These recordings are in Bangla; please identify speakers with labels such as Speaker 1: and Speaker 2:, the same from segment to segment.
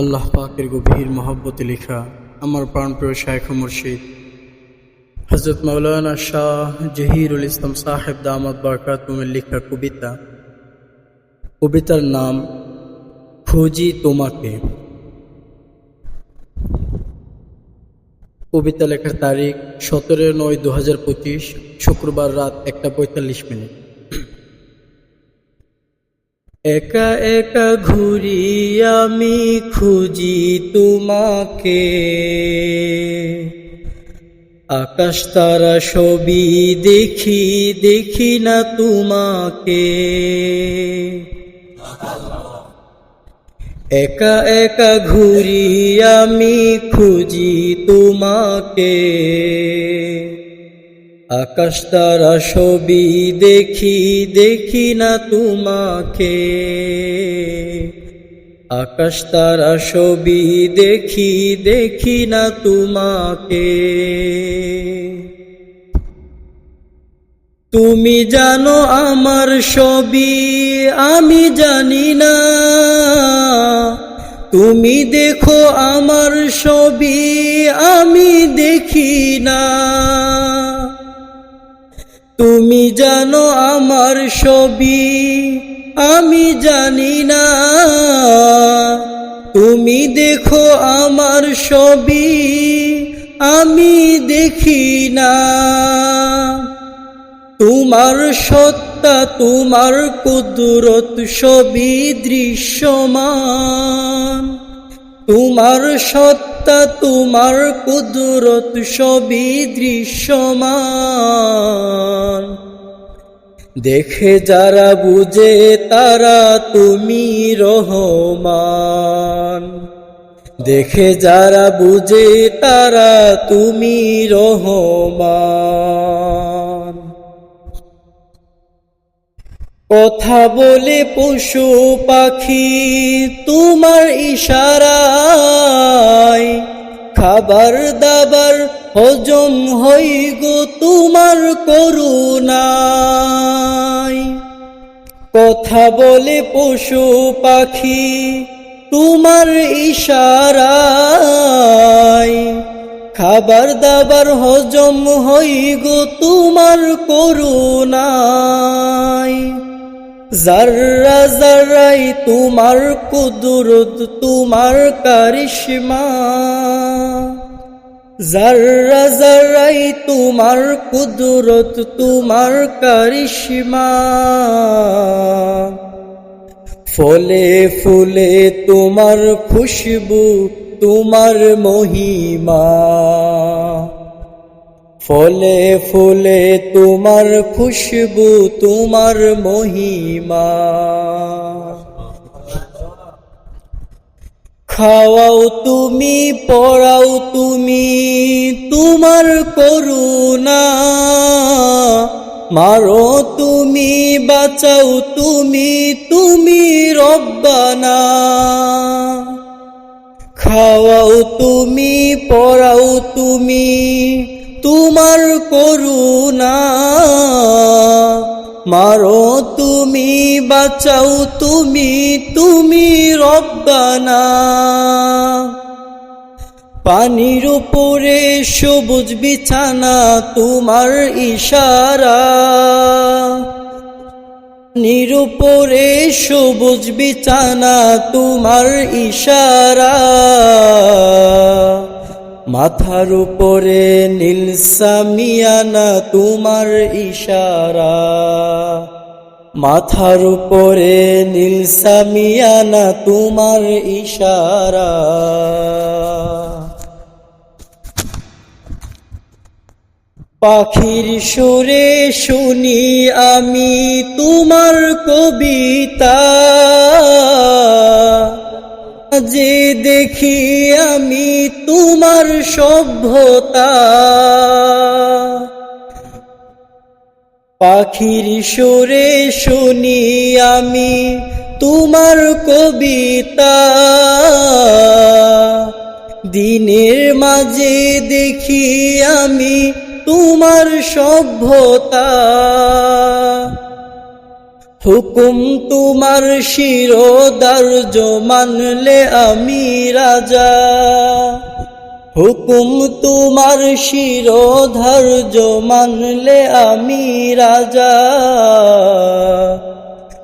Speaker 1: আল্লাহ পাকের গভীর মহব্বতে লেখা আমার প্রাণপ্রিয় শায়খ মুর্শিদ। হজরত মৌলানা শাহ জহিরুল ইসলাম সাহেব দামাদ বরকাতুমের লেখা কবিতা। কবিতার নাম, খুঁজি তোমাকে। কবিতা লেখার তারিখ সতেরো নয় দু শুক্রবার রাত একটা পঁয়তাল্লিশ মিনিট। একা একা ঘুরি আমি, খুঁজি তোমাকে। আকাশ তারা ছবি দেখি দেখি না তোমাকে। একা একা ঘুরি আমি, খুঁজি তোমাকে। আকাশ তারা ছবি দেখি দেখি না তোমাকে। আকাশ তারা ছবি দেখি দেখি না তোমাকে। তুমি জানো আমার ছবি, আমি জানি না। তুমি দেখো আমার ছবি, আমি দেখি না। তুমি জানো আমার ছবি, আমি জানি না। তুমি দেখো আমার ছবি, আমি দেখি না। তোমার সত্তা, তোমার কুদরত ছবি দৃশ্যমান। তোমার সত্তা তোমার কুদরত ছবি দৃশ্যমান। দেখে যারা বুঝে, তারা তুমি রহমান। দেখে যারা বুঝে, তারা তুমি রহমান। কথা বলে পশু পাখি তোমার ইশারায়। খাবার দাবার হজম হই গো তোমার করুণায়। কথা বলে পশু পাখি তোমার ইশারায়। খাবার দাবার হজম হই গো তোমার করুণায়। জাররা জারাই তোমার কুদরত, তোমার কারিশমা। জাররা জারাই তোমার কুদরত, তোমার কারিশমা। ফলে ফুলে তোমার খুশবু, তোমার মহিমা। ফলে ফুলে তোমার খুশবু, তোমার মহিমা। খাওয়াও তুমি, পড়াও তুমি, তোমার করুণা। মারো তুমি, বাঁচাও তুমি তুমি রব্বানা। খাওয়াও তুমি, পড়াও তুমি তোমার করুণা। মারো তুমি, বাঁচাও তুমি তুমি রব্বানা। পানির উপরে সবুজ বিছানা, তোমার ইশারা। নিরুপরে সবুজ বিছানা, তোমার ইশারা। মাথার উপরে নীল সামিয়ানা তোমার ইশারা। মাথার উপরে নীল সামিয়ানা তোমার ইশারা। পাখির সুরে শুনি আমি তোমার কবিতা। যে দেখি আমি তোমার সভ্যতা। পাখির সুরে শুনি আমি তোমার কবিতা। দিনের মাঝে দেখি আমি তোমার সভ্যতা। হুকুম তোমার শিরোদার্য মানলে আমি রাজা। হুকুম তোমার শিরোধার্য মানলে আমি রাজা।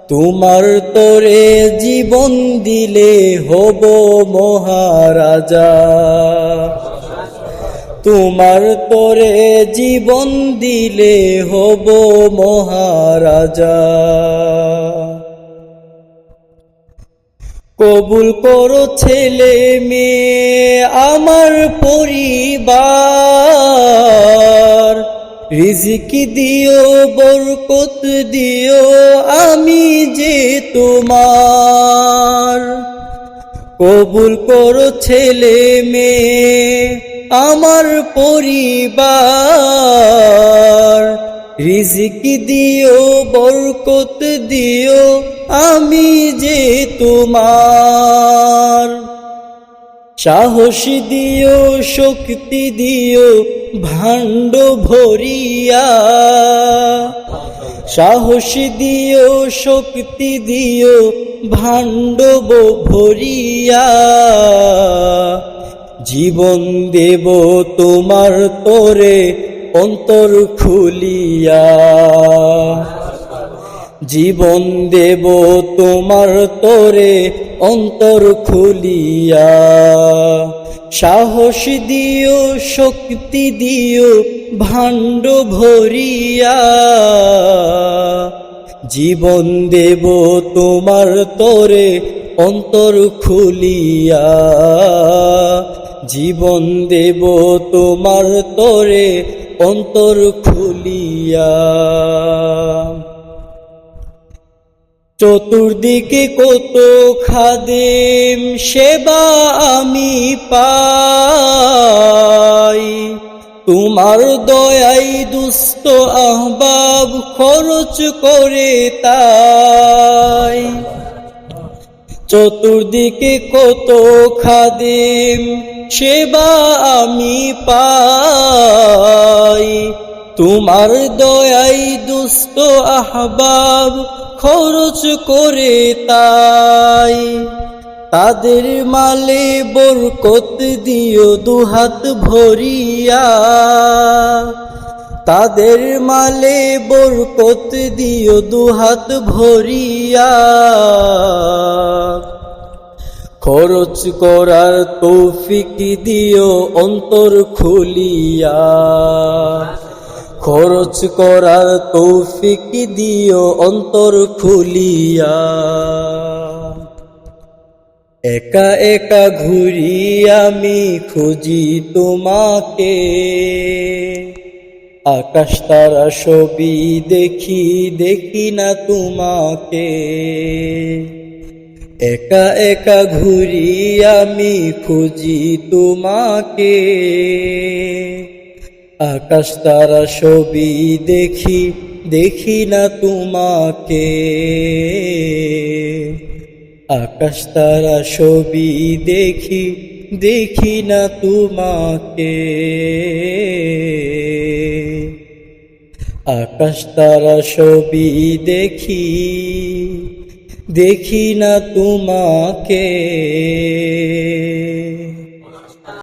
Speaker 1: তোমার তোরে জীবন দিলে হব মহারাজা। তোমার তোরে জীবন দিলে হব মহারাজা। কবুল করো ছেলে মেয়ে আমার পরিবার। রিজিকি দিও, বরকত দিও, আমি যে তোমার। কবুল করো ছেলে মেয়ে, আমার পরিবার। রিজিকি দিও, বরকত দিও, আমি যে তোমার। সাহস দিও, শক্তি দিও, ভাণ্ড ভরিয়া। সাহস দিও, শক্তি দিও ভাণ্ড ভরিয়া। জীবন দেব তোমার তোরে অন্তর খুলিয়া। জীবন দেব তোমার তোরে অন্তর খুলিয়া। সাহস দিও, শক্তি দিও ভাণ্ড ভরিয়া জীবন দেব তোমার তোরে অন্তর খুলিয়া। জীবন দেব তোমার তোরে অন্তর খুলিয়া। চতুর্দিকে কত খাদেম সেবা আমি পাই। তোমার দয়াই দুস্থ আহবাব খরচ করে তাই। চতুর্দিকে কত খাদেম সেবা আমি পাই। তোমার দয়াই দুস্থ আহবাব খরচ করে তাই। তাদের মালে বরকত দিও দুহাত ভরিয়া। তাদের মালে বরকত দিও দুহাত ভরিয়া। খরচ করার তৌফিক দিও অন্তর খুলিয়া। খরচ করার তৌফিক দিও অন্তর খুলিয়া। একা একা ঘুরি আমি খুঁজি তোমাকে। আকাশ তারা ছবি দেখি দেখি না তোমাকে। একা একা ঘুরি আমি খুঁজি তোমাকে। আকাশ তারা ছবি দেখি দেখি না তোমাকে। আকাশ তারা ছবি দেখি দেখি না তোমাকে। আকাশ তারা ছবি দেখি দেখি না তোমাকে।